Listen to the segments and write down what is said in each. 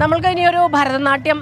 നമ്മൾക്ക് ഇനി ഒരു ഭരതനാട്യം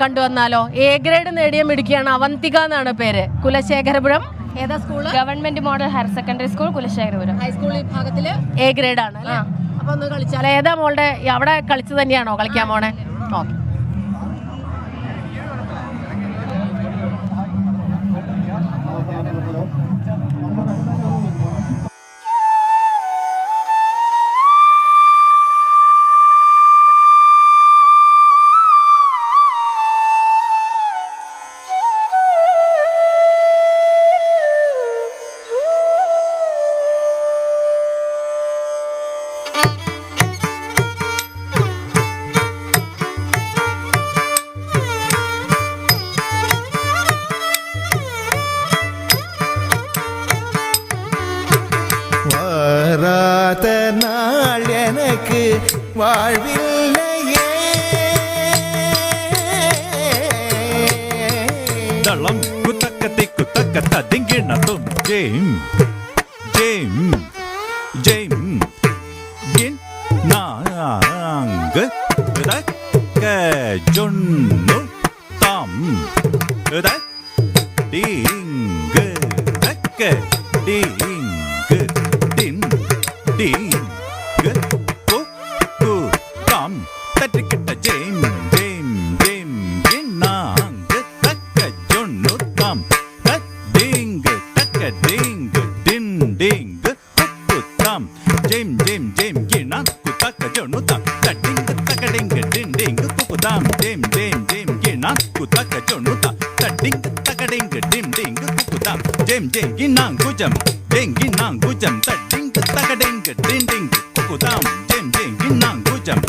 കണ്ടുവന്നാലോ? എ ഗ്രേഡ് നേടിയ മിടുക്കിയാണ് അവന്തിക എന്നാണ് പേര്. കുലശേഖരപുരം ഏതാ school government model higher secondary school Kulasekharapuram. High school വിഭാഗത്തിൽ എ ഗ്രേഡ് ആണ് അപ്പൊ ഒന്ന് കളിച്ചാൽ ഏതാ മോളുടെ അവിടെ കളിച്ചു തന്നെയാണോ കളിക്കാൻ പോണേ? ഓക്കെ. அவனுக்கு வாழ்வில்லையே. தளம் குத்தக்கத்தை குத்தக்க ததுங்கிணத்தும் ஜெயம் ஜெயம் ஜெயம். தீங்கு தீ கிட்ட ஜெம் ஜெம் ஜெம் நாங்கு தக்க ஜொன்னு தாம் தக் டிங்கு தக்க டிங்கு டின் டிங்கு தக்கு தாம் ஜெம் ஜெம் ஜெம் நாக்கு தக்க ஜொன்னு தாம் தட்டிங்கு தக்க டிங்கு டின் டிங்கு குக்கு தாம் ஜெம் ஜெம் ஜெம் நாக்கு தக்க ஜொன்னு தாம் தட்டிங்கு தக்க டிங்கு டின் டிங்கு குக்கு தாம் ஜெம் ஜெம் நாங் குஜம் டெங்கி நாங் குஜம் தட்டிங்கு தக்க டிங்கு டின் டிங்கு குக்கு தாம் ஜெம் ஜெம் நாங் குஜம்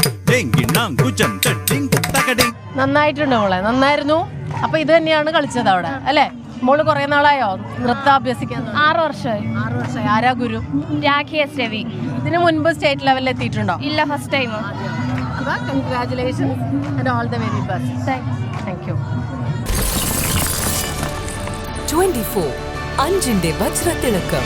നന്നായിട്ടുണ്ട് മോളെ നന്നായിരുന്നു. അപ്പൊ ഇത് തന്നെയാണ് കളിച്ചത് അവിടെ അല്ലെ? മോൾ കുറെ നാളായോ നൃത്തം അഭ്യസിക്കാൻ? ആറ് വർഷമായി. ആറ് വർഷമായി. ആരാ ഗുരു? രാഖി എസ് രവി. ഇതിനു മുൻപ് സ്റ്റേറ്റ് ലെവലിൽ എത്തിയിട്ടുണ്ടോ? ഇല്ല first time congratulation and all the very best thank you 24 അഞ്ചിന്റെ വജ്രത്തിളക്കം.